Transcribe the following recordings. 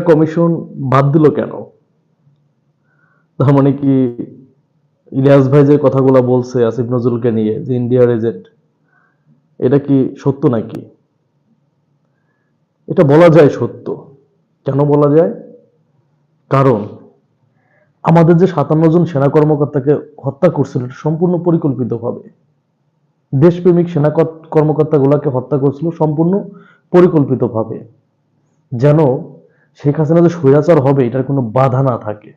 Commission বাদ দিল কেন? তার মানে কি ইলিয়াস ভাই যে কথাগুলো বলছে আসিফ নজরুলকে নিয়ে, যে ইন্ডিয়ার এজেন্ট এটা কি সত্য নাকি? এটা বলা যায় সত্য। কেন বলা যায়? কারণ আমাদের যে সাতান্ন জন সেনা কর্মকর্তাকে হত্যা করছিল, এটা সম্পূর্ণ পরিকল্পিতভাবে। দেশপ্রেমিক সেনা কর- কর্মকর্তাগুলোকে হত্যা করছিল সম্পূর্ণ পরিকল্পিতভাবে। যেন শেখ হাসিনা যে স্বৈরাচার হবে, এটার কোনো বাধা না থাকে।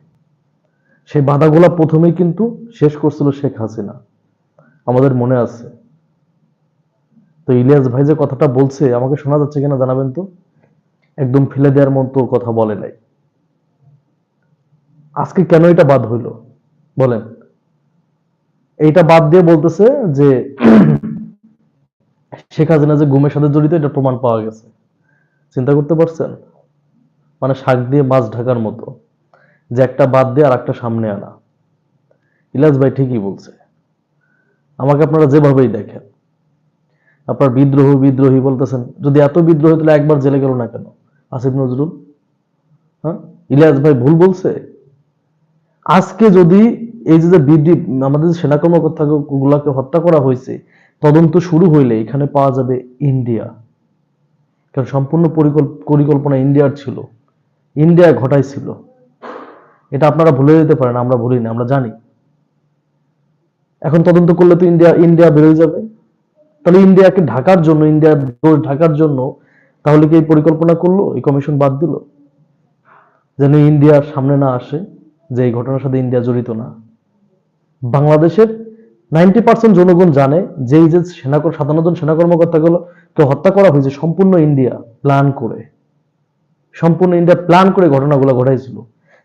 সেই বাধাগুলা প্রথমেই কিন্তু শেষ করছিল শেখ হাসিনা। আমাদের মনে আছে। তো ইলিয়াস ভাই যে কথাটা বলছে, আমাকে শোনা যাচ্ছে কিনা জানাবেন তো? একদম ফেলে দেওয়ার মতো কথা বলে নাই। আজকে কেন এটা বাদ হইল? বলেন। এইটা বাদ দিয়ে বলতেছে যে শেখ হাসিনা যে গুমের সাথে জড়িত, এটা প্রমাণ পাওয়া গেছে। চিন্তা করতে পারছেন? মানে শাক দিয়ে মাছ ঢাকার মতো, যে একটা বাদ দিয়ে আর একটা সামনে আনা। ইলাস ভাই ঠিকই বলছে। আমাকে আপনারা যেভাবেই দেখেন, আপনার বিদ্রোহ বিদ্রোহী বলতেছেন, যদি এত বিদ্রোহ তাহলে একবার জেলে গেল না কেন? আসিফ নজরুল? হ্যাঁ? ইলিয়াস ভাই ভুল বলছে? আজকে যদি এই যে বিডি, আমাদের সেনা কর্মকর্তা গুলাকে হত্যা করা হয়েছে, তদন্ত শুরু হইলে এখানে পাওয়া যাবে ইন্ডিয়া। কারণ সম্পূর্ণ পরিকল্প- পরিকল্পনা ইন্ডিয়ার ছিল। ইন্ডিয়া ঘটাইছিল। এটা আপনারা ভুলে যেতে পারেন, আমরা ভুলি না, আমরা জানি। এখন তদন্ত করলে তো ইন্ডিয়া ইন্ডিয়া বেরোয় যাবে। তাহলে ইন্ডিয়াকে ঢাকার জন্য ইন্ডিয়ার দোষ ঢাকার জন্য, তাহলে কি এই পরিকল্পনা করল? এই কমিশন বাদ দিল? যেন ইন্ডিয়ার সামনে না আসে, যে এই ঘটনার সাথে ইন্ডিয়া জড়িত না। বাংলাদেশের নাইনটি পার্সেন্ট জনগণ জানে যে এই যে সেনা সাতান্ন জন সেনা কর্মকর্তাগুলো কে হত্যা করা হয়েছে সম্পূর্ণ ইন্ডিয়া প্ল্যান করে। সম্পূর্ণ ইন্ডিয়া প্ল্যান করে ঘটনাগুলো ঘটাইছিল,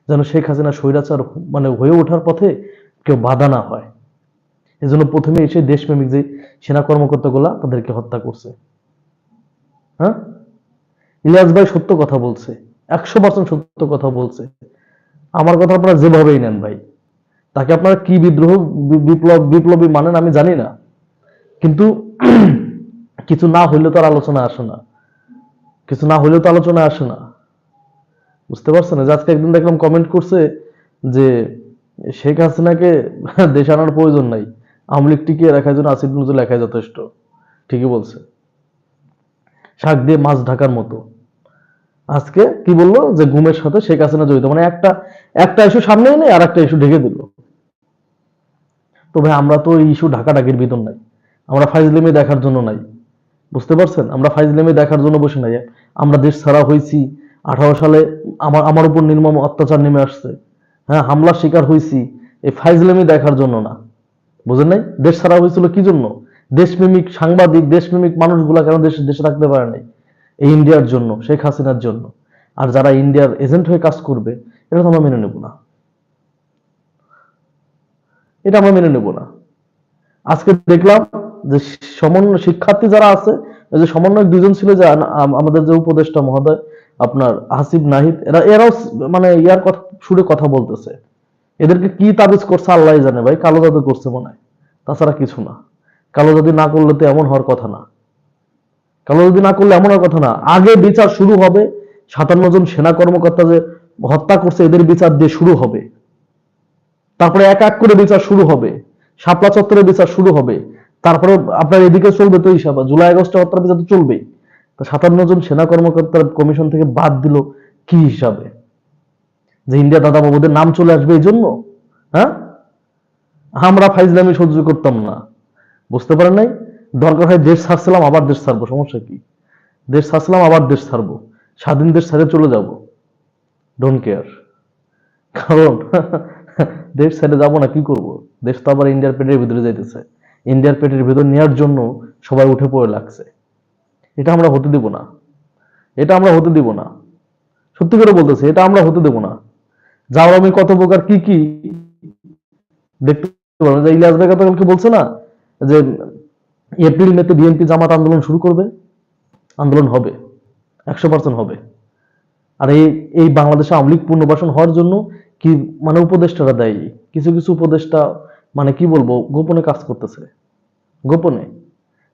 যেন শেখ হাসিনা স্বৈরাচার মানে হয়ে ওঠার পথে কেউ বাধা না হয়। এজন্য প্রথমে এসে দেশপ্রেমিক যে সেনা কর্মকর্তাগুলা তাদেরকে হত্যা করছে। হ্যাঁ? ইলিয়াস ভাই সত্য কথা বলছে, একশো পার্সেন্ট সত্য কথা বলছে। আমার কথা আপনারা যেভাবেই নেন ভাই। তাকে আপনারা কি বিদ্রোহ বিপ্লব, বিপ্লবী মানেন আমি জানি না। কিন্তু কিছু না হইলে তো আর আলোচনা আসে না। কিছু না হইলেও তো আলোচনা আসে না। বুঝতে পারছেন যে আজকে একদিন দেখলাম কমেন্ট করছে যে, শেখ হাসিনাকে দেশে আনার প্রয়োজন নাই। আওয়ামী লীগ টিকিয়ে রাখার জন্য আসিফ নজরুল লেখাই যথেষ্ট। ঠিকই বলছে। শাক দিয়ে মাছ ঢাকার মতো। আজকে কি বলল? যে গুমের সাথে শেখ হাসিনা জড়িত। মানে একটা একটা ইস্যু সামনে এনে আর একটা ইস্যু ঢেকে দিল। তো ভাই, আমরা তো ইস্যু ঢাকা ঢাকির ভিতর নাই। আমরা ফাইজলেমি দেখার জন্য নাই। বুঝতে পারছেন? আমরা ফাইজলেমি দেখার জন্য বসে নাই। আমরা দেশ ছাড়া হয়েছি। আঠারো সালে আমার আমার উপর নির্মম অত্যাচার নেমে আসছে। হ্যাঁ হামলার শিকার হয়েছি এই ফাইজলেমি দেখার জন্য না। বুঝেন নাই? দেশ ছাড়া হয়েছিল কি জন্য? দেশপ্রেমিক সাংবাদিক, দেশপ্রেমিক মানুষগুলা কেন দেশে দেশে থাকতে পারে নাই? এই ইন্ডিয়ার জন্য, শেখ হাসিনার জন্য। আর যারা ইন্ডিয়ার এজেন্ট হয়ে কাজ করবে, এটা তো আমরা মেনে নেব না। এটা আমরা মেনে নেব না। আজকে দেখলাম যে সমন্বয়, শিক্ষার্থী যারা আছে যে সমন্বয়ক দুজন ছিল যে আম- আম- আমাদের যে উপদেষ্টা মহোদয় আপনার হাসিব নাহিদ, এরা, এরাও মানে ইয়ার কথা, সুরে কথা বলতেছে। এদেরকে কি তাবিজ করছে আল্লাহ জানে ভাই, কালো জাদু করছে মনে হয়। তাছাড়া কিছু না। কালো জাদু না করলে তো এমন হওয়ার কথা না। কালো জাদু না করলে এমন হওয়ার কথা না। আগে বিচার শুরু হবে, সাতান্ন জন সেনা কর্মকর্তা যে হত্যা করছে, এদের বিচার দিয়ে শুরু হবে। তারপরে এক এক করে বিচার শুরু হবে। শাপলা চত্বরে বিচার শুরু হবে। তারপরে আপনার এদিকে চলবে তো হিসাব, জুলাই আগস্টে হত্যার বিচার তো চলবেই। তো সাতান্ন জন সেনা কর্মকর্তার কমিশন থেকে বাদ দিল কি হিসাবে? যে ইন্ডিয়া দাদা বাবুদের নাম চলে আসবে এই জন্য হ্যাঁ? আমরা ফাইজলামি সহ্য করতাম না। বুঝতে পারেন নাই? দরকার হয় দেশ ছাড়ছিলাম, আবার দেশ ছাড়বো। সমস্যা কি? দেশ ছাড়ছিলাম, আবার দেশ ছাড়বো। স্বাধীন দেশ ছেড়ে চলে যাব। ডোন্ট কেয়ার কারণ দেশ ছেড়ে যাব না, কি করব? দেশ তো আবার ইন্ডিয়ার পেটের ভিতরে যাইতেছে। ইন্ডিয়ার পেটের ভিতর নেওয়ার জন্য সবাই উঠে পড়ে লাগছে। এটা আমরা হতে দিব না। এটা আমরা হতে দিব না। সত্যি করে বলতেছি, এটা আমরা হতে দেব না। যাওয়ার আমি কত প্রকার কি কি? দেখতে পারবেন যে ইলিয়াস ভাই গতকালকে বলছে না যে এপ্রিল মেতে বিএনপি জামাত আন্দোলন শুরু করবে? আন্দোলন হবে। একশো পার্সেন্ট হবে। আর এই এই বাংলাদেশে আওয়ামী পুনর্বাসন হওয়ার জন্য কি মানে উপদেষ্টারা দেয় কিছু কিছু উপদেষ্টা মানে কি বলব, গোপনে কাজ করতেছে। গোপনে।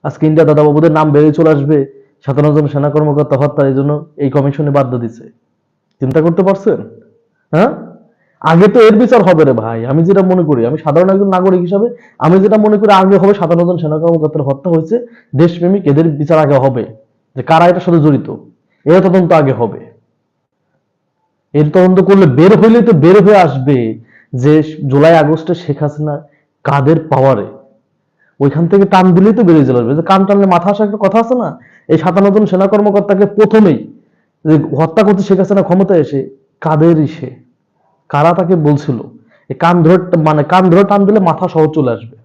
আজকে ইন্ডিয়া দাদা বাবুদের নাম বেড়ে চলে আসবে সাতান্ন জন সেনা কর্মকর্তা হত্যা এই জন্য এই কমিশনে বাধ্য দিছে চিন্তা করতে পারছেন? হ্যাঁ? আগে তো এর বিচার হবে রে ভাই, আমি যেটা মনে করি, আমি সাধারণ একজন নাগরিক হিসাবে, আমি যেটা মনে করি আগে হবে সাধারণ জন সেনা কর্মকর্তার হত্যা হয়েছে, দেশপ্রেমিক এদের বিচার আগে হবে, যে কারা এটার সাথে জড়িত, এর তদন্ত আগে হবে। এর তদন্ত করলে বের হইলে তো বের হয়ে আসবে যে জুলাই আগস্টে শেখ হাসিনা কাদের পাওয়ারে ওইখান থেকে টান দিলেই তো বেরিয়ে চলে আসবে। যে কান টানলে মাথা আসা একটা কথা আছে না? এই সাতান্ন জন সেনা কর্মকর্তাকে প্রথমেই যে হত্যা করতে শেখ হাসিনা ক্ষমতায় এসে কাদের সে? কারা তাকে বলছিল? এই কান ধরে মানে কান ধরে টান দিলে মাথা সহ চলে আসবে।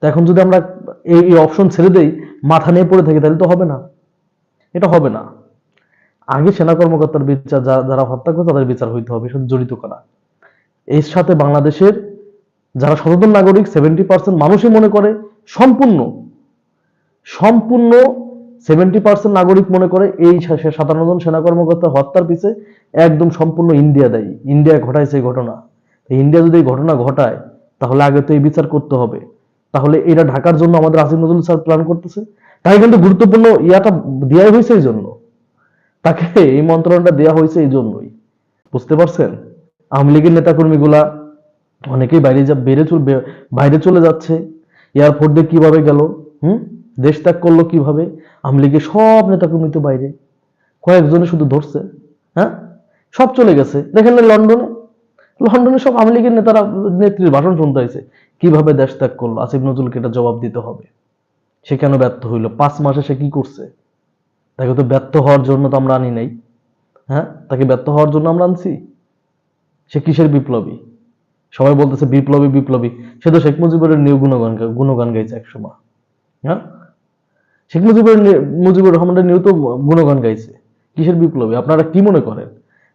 তো এখন যদি আমরা এই অপশন ছেড়ে দেই, মাথা নিয়ে পড়ে থাকি, তাহলে তো হবে না। এটা হবে না। আগে সেনা কর্মকর্তার বিচার যারা হত্যা করে তাদের বিচার হইতে হবে জড়িত করা? এর সাথে বাংলাদেশের যারা সচেতন নাগরিক সেভেন্টি পার্সেন্ট মানুষই মনে করে, সম্পূর্ণ সম্পূর্ণ সেভেন্টি পার্সেন্ট নাগরিক মনে করে এই সাতান্ন জন সেনা কর্মকর্তা হত্যার পিছে একদম সম্পূর্ণ ইন্ডিয়া দেয়। ইন্ডিয়া ঘটাইছে এই ঘটনা। ইন্ডিয়া যদি এই ঘটনা ঘটায়, তাহলে আগে তো এই বিচার করতে হবে। তাহলে এটা ঢাকার জন্য আমাদের আসিফ নজরুল স্যার প্ল্যান করতেছে। তাই কিন্তু গুরুত্বপূর্ণ ইয়াটা দেওয়া হয়েছে এই জন্য। তাকে এই মন্ত্রণালয়টা দেওয়া হয়েছে এই জন্যই। বুঝতে পারছেন? আওয়ামী লীগের নেতাকর্মীগুলা অনেকেই বাইরে যা বেড়ে চল বাইরে চলে যাচ্ছে। এয়ারপোর্ট দিয়ে কীভাবে গেল? হুম? দেশ ত্যাগ করল কীভাবে? আওয়ামী লীগের সব নেতাকর্মী তো বাইরে। কয়েকজনে শুধু ধরছে। হ্যাঁ? সব চলে গেছে। দেখেন না লন্ডনে? লন্ডনে সব আওয়ামী লীগের নেতারা নেত্রীর ভাষণ শুনতে হয়েছে। কীভাবে দেশ ত্যাগ করল? আসিফ নজরুলকে এটা জবাব দিতে হবে। সে কেন ব্যর্থ হইল? পাঁচ মাসে সে কি করছে? তাকে তো ব্যর্থ হওয়ার জন্য তো আমরা আনি নাই। হ্যাঁ? তাকে ব্যর্থ হওয়ার জন্য আমরা আনছি। সে কিসের বিপ্লবী? সবাই বলতেছে বিপ্লবী বিপ্লবী। সে তো শেখ মুজিবের নিউ গুণগান গুণগান গাইছে একসময়। হ্যাঁ? শেখ মুজিবের নি- মুজিবুর রহমানের নিউ তো গুণগান গাইছে। কিসের বিপ্লবী? আপনারা কি মনে করেন?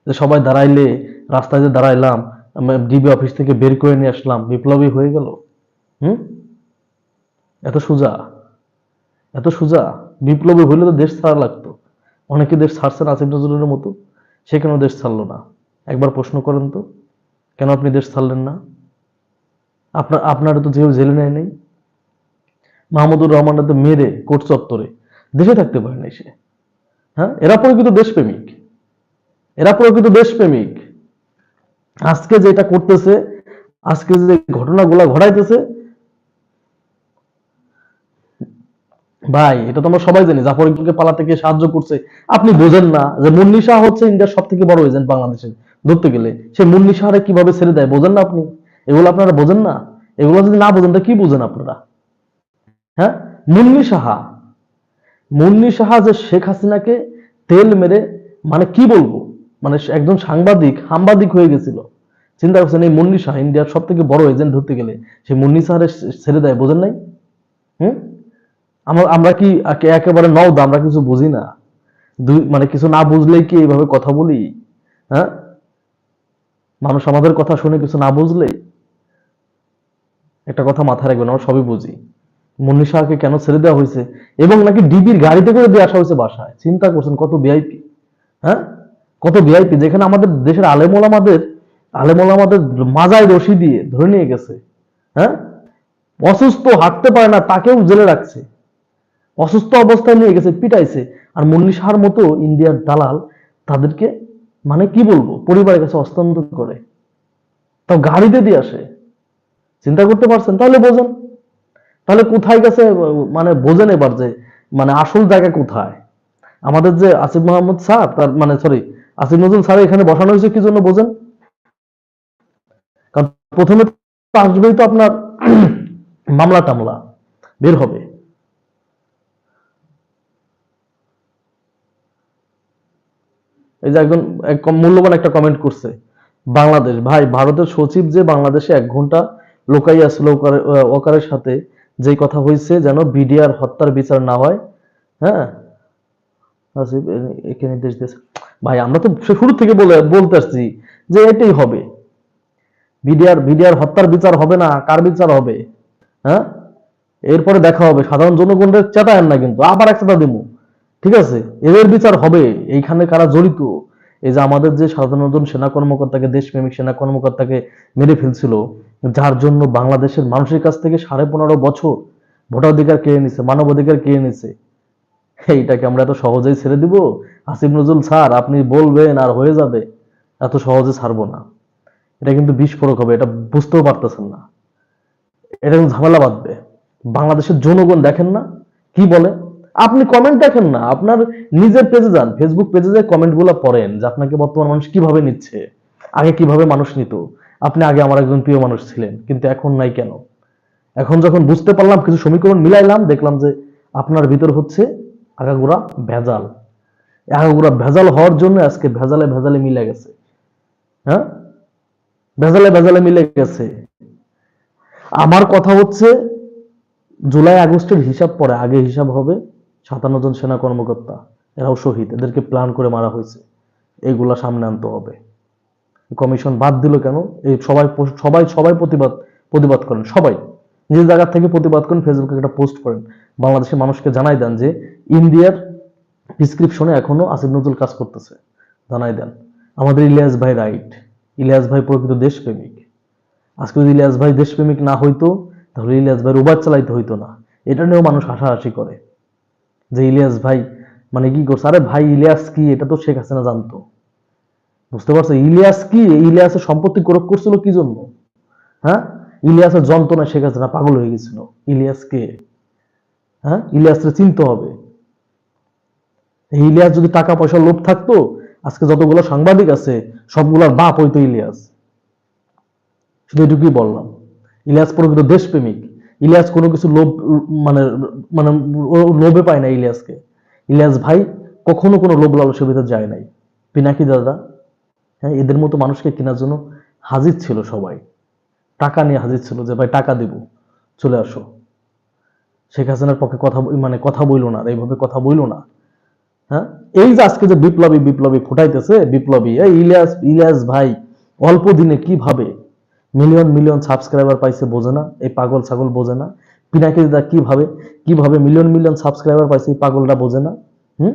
যে সবাই দাঁড়াইলে, রাস্তায় যে দাঁড়াইলাম ডিবি অফিস থেকে বের করে নিয়ে আসলাম, বিপ্লবী হয়ে গেল? হুম? এত সোজা? এত সোজা? বিপ্লবী হইলে তো দেশ ছাড়া লাগতো। অনেকে দেশ ছাড়ছে ছাড়ছেন আসিফ নজরুলের মতো। সে কেন দেশ ছাড়লো না? একবার প্রশ্ন করেন তো। কেন আপনি দেশ ছাড়লেন না? আপনার, আপনারা তো যেও জেলে নেয় নেই। মাহমুদুর রহমানরা তো মেরে কোর্ট চত্বরে দেশে থাকতে পারে নাই সে। হ্যাঁ? এরা প্রকৃত দেশপ্রেমিক। এরা প্রকৃত দেশপ্রেমিক। আজকে যেটা করতেছে, আজকে যে ঘটনাগুলা ঘটাইতেছে, ভাই, এটা তো আমরা সবাই জানি, জাফর ইকবালকে পালাতে গিয়ে সাহায্য করছে। আপনি বোঝেন না যে মুন্নি শাহ হচ্ছে ইন্ডিয়ার সব থেকে বড় এজেন্ট বাংলাদেশে ধরতে গেলে, সে মুন্নি শাহরে কীভাবে ছেড়ে দেয়, বোঝেন না আপনি? এগুলো আপনারা বোঝেন না? এগুলো যদি না বোঝেন, তা কি বোঝেন আপনারা? হ্যাঁ? মুন্নি সাহা। মুন্নি সাহা যে শেখ হাসিনাকে তেল মেরে মানে কি বলব? মানে একজন সাংবাদিক সাংবাদিক হয়ে গেছিল। চিন্তা করছেন এই মুন্নি শাহ ইন্ডিয়ার সব থেকে বড় এজেন্ট ধরতে গেলে, সে মুন্নি সাহারে ছেড়ে দেয়, বোঝেন নাই? হুম? আমরা আমরা কি একে- একেবারে নওদা আমরা কিছু বুঝি না। দুই মানে কিছু না বুঝলেই কি এইভাবে কথা বলি? হ্যাঁ? মানুষ আমাদের কথা শুনে কিছু না বুঝলেই একটা কথা মাথায় রাখবেন, আমরা সবই বুঝি। মুন্নি শাহকে কেন ছেড়ে দেওয়া হয়েছে? এবং নাকি ডিবির গাড়িতে করে দিয়ে আসা হয়েছে বাসায়? চিন্তা করছেন, কত ভিআইপি হ্যাঁ? কত ভিআইপি যেখানে আমাদের দেশের আলেমোল আমাদের আলেমোল আমাদের মাজায় রশি দিয়ে ধরে নিয়ে গেছে। হ্যাঁ? অসুস্থ হাঁটতে পারে না, তাকেও জেলে রাখছে। অসুস্থ অবস্থায় নিয়ে গেছে, পিটাইছে। আর মুন্নি শাহর মতো ইন্ডিয়ার দালাল তাদেরকে মানে কি বলব? পরিবারের কাছে হস্তান্তর করে। তাও গাড়িতে দিয়ে আসে, চিন্তা করতে পারছেন? তাহলে বোঝেন। তাহলে কোথায় গেছে মানে বোঝেন এবার যে মানে আসল জায়গা কোথায়? আমাদের যে আসিফ মোহাম্মদ স্যার, তার মানে সরি আসিফ নজরুল স্যার এখানে বসানো হয়েছে, কি জন্য বোঝেন? কারণ প্রথমে আসবেই তো আপনার মামলা টামলা, বের হবে। এই যে একজন, এক মূল্যবান একটা কমেন্ট করছে, বাংলাদেশ, ভাই, ভারতের সচিব যে বাংলাদেশে এক ঘণ্টা লোকাই আসলো ওকারের সাথে যে কথা হয়েছে যেন বিডিআর হত্যার বিচার না হয় হ্যাঁ? একে নির্দেশ দিয়েছে। ভাই, আমরা তো শুরু থেকে বলে, বলতে আসছি যে এটাই হবে। বিডিআর বিডিআর হত্যার বিচার হবে না, কার বিচার হবে? হ্যাঁ? এরপরে দেখা হবে, সাধারণ জনগণের চেতায়েন না কিন্তু, আবার এক চেতা দেবো ঠিক আছে? এদের বিচার হবে। এইখানে কারা জড়িত? এই যে আমাদের যে সাধারণ সেনা কর্মকর্তাকে, দেশপ্রেমিক সেনা কর্মকর্তাকে মেরে ফেলছিল, যার জন্য বাংলাদেশের মানুষের কাছ থেকে সাড়ে পনেরো বছর ভোটাধিকার কেড়ে নিছে, মানবাধিকার কেড়ে নিছে। এইটাকে আমরা এত সহজেই ছেড়ে দিব? আসিফ নজরুল, স্যার, আপনি বলবেন আর হয়ে যাবে। এত সহজে ছাড়বো না। এটা কিন্তু বিস্ফোরক হবে, এটা বুঝতেও পারতেছেন না। এটা কিন্তু ঝামেলা বাঁধবে। বাংলাদেশের জনগণ দেখেন না, কি বলে? আপনি কমেন্ট দেখেন না, আপনার নিজের পেজে যান ফেসবুক পেজে যে কমেন্টগুলো পড়েন যে আপনাকে বর্তমান মানুষ কীভাবে নিচ্ছে, আগে কীভাবে মানুষ নিত, আপনি আগে আমার একজন প্রিয় মানুষ ছিলেন, কিন্তু এখন নাই কেন? এখন যখন বুঝতে পারলাম, কিছু সমীকরণ মিলাইলাম, দেখলাম যে আপনার ভিতর হচ্ছে আগাগোড়া ভেজাল। আগাগোড়া ভেজাল হওয়ার জন্য আজকে ভেজালে ভেজালে মিলে গেছে। হ্যাঁ? ভেজালে ভেজালে মিলে গেছে। আমার কথা হচ্ছে, জুলাই আগস্টের হিসাব পরে, আগে হিসাব হবে সাতান্ন জন সেনা কর্মকর্তা, এরাও শহীদ, এদেরকে প্ল্যান করে মারা হয়েছে। এইগুলা সামনে আনতে হবে। কমিশন বাদ দিল কেন? এই সবাই সবাই সবাই প্রতিবাদ প্রতিবাদ করেন, সবাই। নিজের জায়গা থেকে প্রতিবাদ করেন, ফেসবুকে একটা পোস্ট করেন। বাংলাদেশের মানুষকে জানাই দেন যে, ইন্ডিয়ার প্রিসক্রিপশনে এখনও আসিফ নজরুল কাজ করতেছে। জানাই দেন, আমাদের ইলিয়াস ভাই রাইট ইলিয়াস ভাই প্রকৃত দেশপ্রেমিক। আজকে যদি ইলিয়াস ভাই দেশপ্রেমিক না হইতো, তাহলে ইলিয়াস ভাই উবার চালাইতে হইতো না। এটা নিয়েও মানুষ হাসাহাসি করে। যে ইলিয়াস ভাই মানে কি করছে? আরে ভাই, ইলিয়াস কি? এটা তো শেখ হাসিনা জানতো। বুঝতে পারছ? ইলিয়াস কি? ইলিয়াসের সম্পত্তি ক্রোক করছিল কি জন্য? হ্যাঁ? ইলিয়াসের যন্ত্রণা শেখ হাসিনা পাগল হয়ে গেছিল। ইলিয়াস কে? হ্যাঁ? ইলিয়াসকে চিনতে হবে। ইলিয়াস যদি টাকা পয়সার লোভ থাকতো, আজকে যতগুলো সাংবাদিক আছে, সবগুলোর বাপ হইতো ইলিয়াস। শুধু এটুকুই বললাম। ইলিয়াস প্রকৃত দেশপ্রেমিক। ইলিয়াস কোনো কিছু লোভ মানে মানে লোভে পায় না ইলিয়াসকে। ইলিয়াস ভাই কখনো কোনো লোভ লালসের ভিতর যায় নাই। পিনাকি দাদা হ্যাঁ এদের মতো মানুষকে কেনার জন্য হাজির ছিল সবাই। টাকা নিয়ে হাজির ছিল যে, ভাই, টাকা দেব, চলে আসো। শেখ হাসিনার পক্ষে কথা মানে কথা বইলো না, এইভাবে কথা বইল না। হ্যাঁ এই যে আজকে যে বিপ্লবী বিপ্লবী ফুটাইতেছে, বিপ্লবী ইলিয়াস ইলিয়াস ভাই, অল্প দিনে কীভাবে মিলিয়ন মিলিয়ন সাবস্ক্রাইবার পাইছে, বোঝে না, এই পাগল ছাগল বোঝে না। পিনাকি দাদা কীভাবে কীভাবে মিলিয়ন মিলিয়ন সাবস্ক্রাইবার পাইছে, এই পাগলটা বোঝে না? হুম?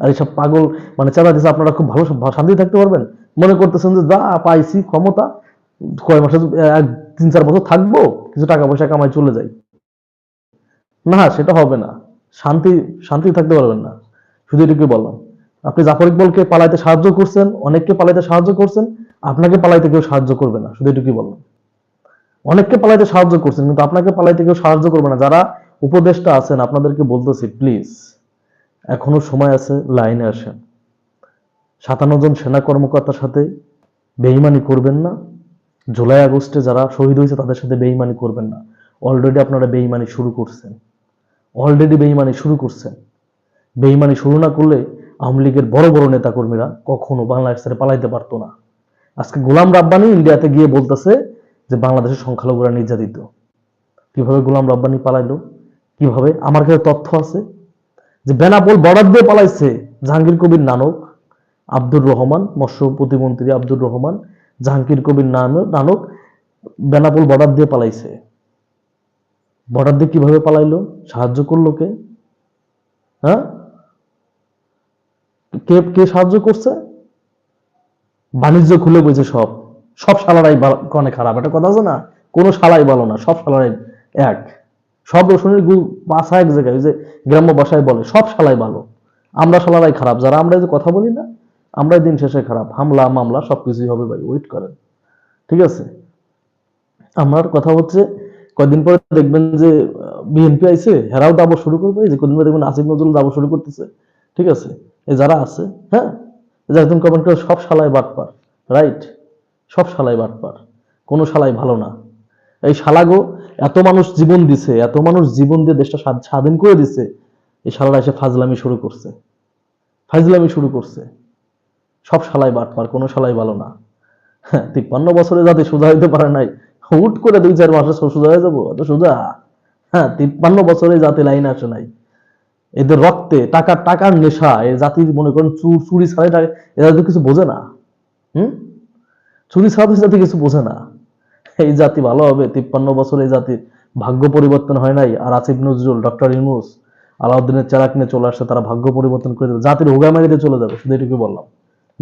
আর এইসব পাগল মানে চাঁদা দিছে, আপনারা খুব ভালো শান্তি থাকতে পারবেন। মনে করতেছেন যে, যা পাইছি, ক্ষমতা, কয় মাসে এক, তিন, চার বছর থাকব, কিছু টাকা পয়সা কামাই চলে যাই। না, সেটা হবে না। শান্তি শান্তি থাকতে পারবেন না। শুধু এটুকু বললাম। আপনি জাফর ইকবলকে পালাইতে সাহায্য করছেন, অনেককে পালাইতে সাহায্য করছেন আপনাকে পালাইতে কেউ সাহায্য করবে না, শুধু এটুকুই বললাম। অনেককে পালাইতে সাহায্য করছেন, কিন্তু আপনাকে পালাইতে কেউ সাহায্য করবে না। যারা উপদেষ্টা আছেন, আপনাদেরকে বলতেছি, প্লিজ, এখনও সময় আছে, লাইনে আসেন। সাতান্ন জন সেনা কর্মকর্তার সাথে বেইমানি করবেন না। জুলাই আগস্টে যারা শহীদ হয়েছে, তাদের সাথে বেইমানি করবেন না। অলরেডি আপনারা বেইমানি শুরু করছেন। অলরেডি বেইমানি শুরু করছেন। বেইমানি শুরু না করলে আওয়ামী লীগের বড় বড় নেতাকর্মীরা কখনো বাংলাদেশ পালাইতে পারতো না। আজকে গোলাম রাব্বানি ইন্ডিয়াতে গিয়ে বলতেছে যে বাংলাদেশের সংখ্যালঘুরা নির্যাতিত। কীভাবে গোলাম রাব্বানি পালাইলো? কীভাবে? আমার কাছে তথ্য আছে যে বেনাপোল বর্ডার দিয়ে পালাইছে জাহাঙ্গীর কবির নানক, আব্দুর রহমান, মৎস্য প্রতিমন্ত্রী আব্দুর রহমান, জাহাঙ্গীর কবির নানক নানক বেনাপোল বর্ডার দিয়ে পালাইছে। বর্ডার দিয়ে কীভাবে পালাইলো? সাহায্য করল কে? হ্যাঁ? কে কে সাহায্য করছে? বাণিজ্য খুলে বইছে সব। সব শালারাই অনেক খারাপ। একটা কথা আছে না? কোনো শালাই ভালো না, সব শালারাই এক। সব রসুনের গু বাসা এক জায়গায় যে গ্রাম্য ভাষায় বলে, সব শালাই ভালো। আমরা শালারাই খারাপ। যারা আমরা যে কথা বলি না, আমরাই দিন শেষে খারাপ। হামলা, মামলা, সবকিছুই হবে ভাই ওয়েট করেন। ঠিক আছে? আমার কথা হচ্ছে, কয়দিন পরে দেখবেন যে বিএনপি আইছে, হেরাও দাবো শুরু করবে। যে কদিন পরে দেখবেন আসিফ নজরুল দাবো শুরু করতেছে। ঠিক আছে? এই যারা আছে হ্যাঁ? একদম কমেন্ট করে, সব শালায় বাটপার রাইট সব শালাই বাটপার, কোনো শালাই ভালো না। এই শালাগো এত মানুষ জীবন দিছে, এত মানুষ জীবন দিয়ে দেশটা স্বাধীন করে দিছে, এই শালারা এসে ফাজলামি শুরু করছে। ফাজলামি শুরু করছে। সব শালাই বাটপার, কোনো শালাই ভালো না। হ্যাঁ তিপ্পান্ন বছরে যাতে সোজা হইতে পারে নাই, হুট করে দুই চার মাসে সোজা হয়ে যাব এত সোজা? হ্যাঁ তিপ্পান্ন বছরে যাতে লাইন আসে নাই এদের রক্তে টাকা টাকার নেশা, এ জাতি মনে করেন চুর টাকা- এরা তো কিছু বোঝে না। হুম? চুরি ছাড়া জাতি কিছু বোঝে না। এই জাতি ভালো হবে, তিপ্পান্ন বছর এই জাতির ভাগ্য পরিবর্তন হয় নাই। আর আসিফ নজরুল ডক্টর ইউনুস। আলাউদ্দিনের চেরাক নিয়ে চলে আসছে, তারা ভাগ্য পরিবর্তন করে দেবে। জাতির হুগামারিতে চলে যাবে, শুধু এটুকু বললাম।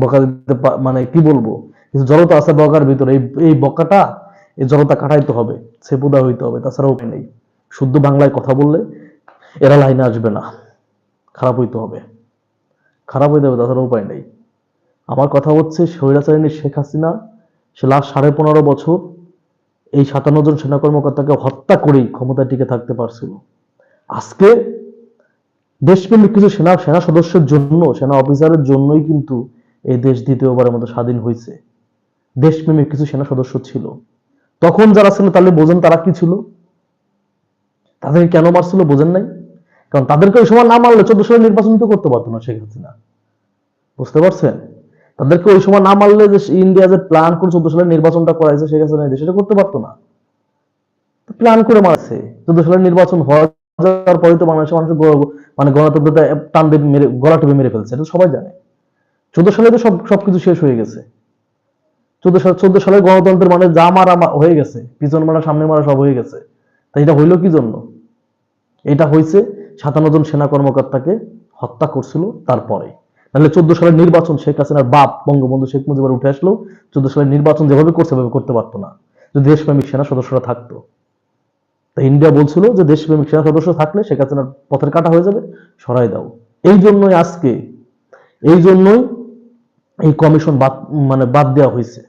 বকা দিতে মানে কি বলব? কিছু জড়তা আছে বকার ভিতরে। এই এই বকাটা, এই জড়তা কাটাইতে হবে সেপুদা হইতে হবে। তাছাড়া উপায় নেই। শুদ্ধ বাংলায় কথা বললে এরা লাইনে আসবে না। খারাপ হইতে হবে। খারাপ হইতে হবে, তাছাড়া উপায় নেই। আমার কথা হচ্ছে স্বৈরাচারিণী শেখ হাসিনা, সে লাস্ট সাড়ে পনেরো বছর এই সাতান্ন জন সেনা কর্মকর্তাকে হত্যা করেই ক্ষমতায় টিকে থাকতে পারছিল। আজকে দেশপ্রেমিক কিছু সেনা সেনা সদস্যের জন্য, সেনা অফিসারের জন্যই কিন্তু এই দেশ দ্বিতীয়বারের মতো স্বাধীন হয়েছে। দেশপ্রেমিক কিছু সেনা সদস্য ছিল। তখন যারা ছিল তাহলে বোঝেন তারা কি ছিল? তাদেরকে কেন মারছিল বোঝেন নাই? কারণ তাদেরকে ওই সময় না মারলে চোদ্দ সালে নির্বাচন তো করতে পারতো না শেখ হাসিনা। বুঝতে পারছেন? তাদেরকে ওই সময় না মারলে যে ইন্ডিয়া যে প্ল্যান করে চোদ্দ সালে নির্বাচনটা করাইছে শেখ হাসিনা সেটা করতে পারতো না। প্ল্যান করে মারছে। চোদ্দ সালের নির্বাচন হওয়ার পরে তো বাংলাদেশের মানুষ মানে গণতন্ত্রটা টান দিয়ে মেরে গলা টিপে মেরে ফেলছে, এটা সবাই জানে। চোদ্দ সালে তো সব সবকিছু শেষ হয়ে গেছে। চোদ্দ সাল চোদ্দ সালে গণতন্ত্রের মানে যা মারা হয়ে গেছে, পিছন মারা, সামনে মারা সব হয়ে গেছে। তাই এটা হইল কি জন্য? এটা হয়েছে সাতান্ন জন সেনা কর্মকর্তাকে হত্যা করছিল তারপরে। তাহলে চোদ্দ সালের নির্বাচন শেখ হাসিনার বাপ বঙ্গবন্ধু শেখ মুজিবুর উঠে আসলো, চোদ্দ সালের নির্বাচন যেভাবে করছে সেভাবে করতে পারতো না যদি দেশপ্রেমিক সেনা সদস্যরা থাকতো। তা ইন্ডিয়া বলছিল যে দেশপ্রেমিক সেনা সদস্য থাকলে শেখ হাসিনার পথের কাটা হয়ে যাবে, সরাই দাও। এই জন্যই আজকে, এই জন্যই এই কমিশন বাদ মানে বাদ দেওয়া হয়েছে।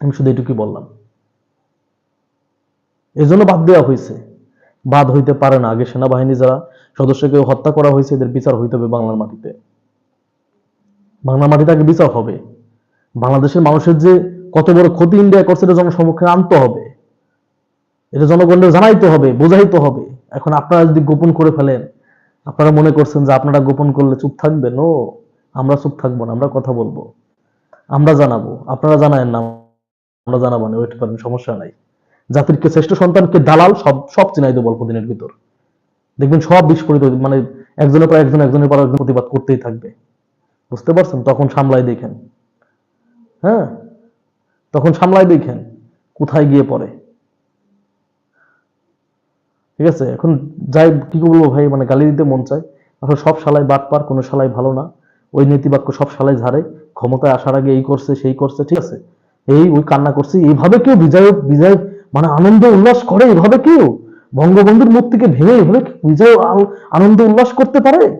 আমি শুধু এটুকুই বললাম। এই জন্য বাদ দেওয়া হয়েছে। বাদ হইতে পারে না। আগে সেনাবাহিনী যারা সদস্যকে হত্যা করা হয়েছে, এদের বিচার হইতে হবে বাংলার মাটিতে। বাংলার মাটিতে আগে বিচার হবে। বাংলাদেশের মানুষের যে কত বড় ক্ষতি ইন্ডিয়া করছে, এটা জনসম্মুখে আনতে হবে। এটা জনগণের জানাইতে হবে, বোঝাইতে হবে। এখন আপনারা যদি গোপন করে ফেলেন, আপনারা মনে করছেন যে আপনারা গোপন করলে চুপ থাকবেন ও আমরা চুপ থাকব না, আমরা কথা বলব। আমরা জানাব। আপনারা জানায়েন না, আমরা জানাব না ওয়েট করেন সমস্যা নাই। জাতির কে শ্রেষ্ঠ সন্তানকে দালাল সব সব চিনাই দেবো অল্প দিনের ভিতর। দেখবেন সব বিস্ফোরিত মানে একজনের পর একজন, একজনের পর একজন প্রতিবাদ করতেই থাকবে। বুঝতে পারছেন? তখন সামলাই দেখেন। হ্যাঁ? তখন সামলাই দেখেন কোথায় গিয়ে পড়ে। ঠিক আছে? এখন যাই, কি বলব ভাই? মানে গালি দিতে মন চায়। আসলে সব শালাই বাদ পার, কোনো শালাই ভালো না। ওই নীতিবাক্য সব শালাই ঝাড়ে। ক্ষমতায় আসার আগে এই করছে, সেই করছে, ঠিক আছে? এই, ওই কান্না করছে। এইভাবে কেউ বিজয় বিজয় মানে আনন্দ উল্লাস করে এইভাবে কেউ? বঙ্গবন্ধুর মূর্তিকে ভেঙে বিজয় আ- আনন্দ উল্লাস করতে পারে?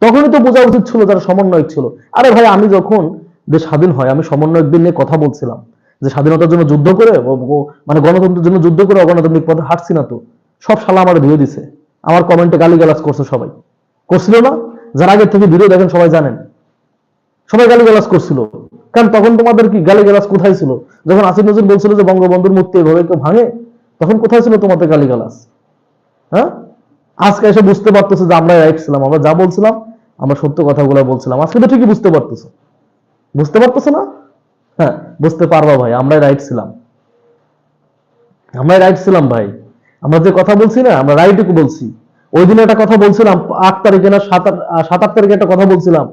তখনই তো বোঝা উচিত ছিল যারা সমন্বয়ক ছিল। আরে ভাই, আমি যখন দেশ স্বাধীন হয়, আমি সমন্বয়কদের নিয়ে কথা বলছিলাম। যে স্বাধীনতার জন্য যুদ্ধ করে মানে গণতন্ত্রের জন্য যুদ্ধ করে অগণতান্ত্রিক পথে হাঁটছি না তো। সব শালা আমার ভিডিও দিছে। আমার কমেন্টে গালি করছে সবাই। করছিল না? যারা আগে থেকে ভিডিও দেখেন সবাই জানেন। সবাই গালি করছিল। কারণ তখন তোমাদের কি গালি কোথায় ছিল? যখন আসিফ নজরুল বলছিল যে বঙ্গবন্ধুর মূর্তি এভাবে কেউ ভাঙে, তখন কোথায় ছিল তোমাদের গালি হ্যাঁ? আজকে এসে বুঝতে পারতেছে যে আমরা রাইট ছিলাম, আমরা যা বলছিলাম, আমরা সত্য কথাগুলো বলছিলাম। আজকে তো ঠিকই বুঝতে পারতেছো। বুঝতে পারতেছো না? হ্যাঁ বুঝতে পারবা ভাই, আমরাই রাইট ছিলাম। আমরাই রাইট ছিলাম ভাই। আমরা যে কথা বলছি না, আমরা রাইটুকু বলছি। ওই দিন একটা কথা বলছিলাম, আট তারিখে না সাত আট তারিখে একটা কথা বলছিলাম।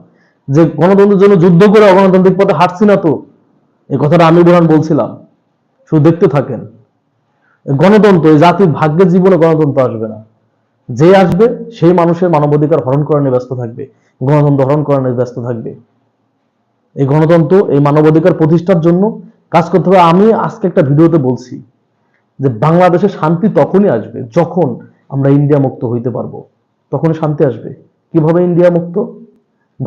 যে গণতন্ত্রের জন্য যুদ্ধ করে অগণতান্ত্রিক পথে হাঁটছি না তো? এই কথাটা আমি বুরহান বলছিলাম। শুধু দেখতে থাকেন। গণতন্ত্র, এই জাতির ভাগ্যের জীবনে গণতন্ত্র আসবে না। যে আসবে, সেই মানুষের মানবাধিকার হরণ করা নিয়ে ব্যস্ত থাকবে। গণতন্ত্র হরণ করা নিয়ে ব্যস্ত থাকবে। এই গণতন্ত্র, এই মানবাধিকার প্রতিষ্ঠার জন্য কাজ করতে হবে। আমি আজকে একটা ভিডিওতে বলছি যে বাংলাদেশে শান্তি তখনই আসবে যখন আমরা ইন্ডিয়া মুক্ত হইতে পারব। তখনই শান্তি আসবে। কীভাবে ইন্ডিয়া মুক্ত?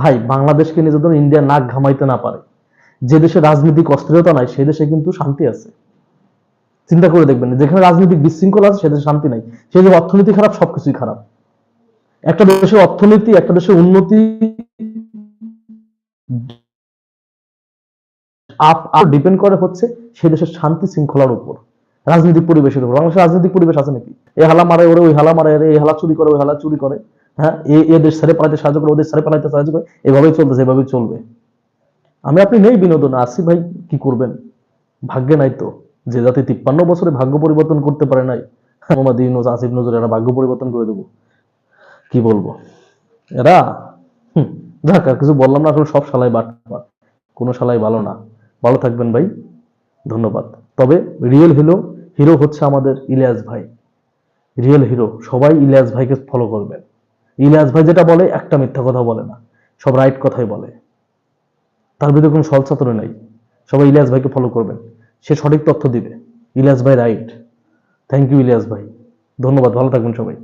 ভাই, বাংলাদেশকে নিয়ে যদি ইন্ডিয়া নাক ঘামাইতে না পারে। যে দেশে রাজনৈতিক অস্থিরতা নাই, সে দেশে কিন্তু শান্তি আছে। চিন্তা করে দেখবেন, যেখানে রাজনৈতিক বিশৃঙ্খলা আছে, সে দেশে শান্তি নাই। সে যে অর্থনীতি খারাপ, সবকিছুই খারাপ। একটা দেশের অর্থনীতি, একটা দেশের উন্নতি, আপ আর ডিপেন্ড করে হচ্ছে সে দেশের শান্তি শৃঙ্খলার উপর, রাজনৈতিক পরিবেশের উপর। বাংলাদেশের রাজনৈতিক পরিবেশ আছে নাকি? এই হালা মারে ওরে, ওই হালা মারে এই হালা চুরি করে, ওই হালা চুরি করে। হ্যাঁ এ এ দেশ পালাতে সাহায্য করে ওদের ছেড়ে পালাতে সাহায্য করে, এভাবেই চলতেছে, এভাবেই চলবে। আমি আপনি নেই বিনোদন, আসি ভাই, কি করবেন? ভাগ্যে নাই তো। যে জাতি তিপ্পান্ন বছরে ভাগ্য পরিবর্তন করতে পারে নাই, মোহাম্মদ ইউনুস, আসিফ নজর এরা ভাগ্য পরিবর্তন করে দেবো। কি বলব? এরা যাক, আর কিছু বললাম না, আসলে সব শালাই বাট কোনো শালাই ভালো না। ভালো থাকবেন ভাই, ধন্যবাদ। তবে রিয়েল হিরো হিরো হচ্ছে আমাদের ইলিয়াস ভাই। রিয়েল হিরো সবাই ইলিয়াস ভাইকে ফলো করবেন। ইলিয়াস ভাই যেটা বলে, একটা মিথ্যা কথা বলে না। সব রাইট কথাই বলে। তার ভিতরে কোনো সলসাতরে নাই। সবাই ইলিয়াস ভাইকে ফলো করবেন। সে সঠিক তথ্য দিবে। ইলিয়াস ভাই রাইট থ্যাংক ইউ ইলিয়াস ভাই। ধন্যবাদ। ভালো থাকবেন সবাই।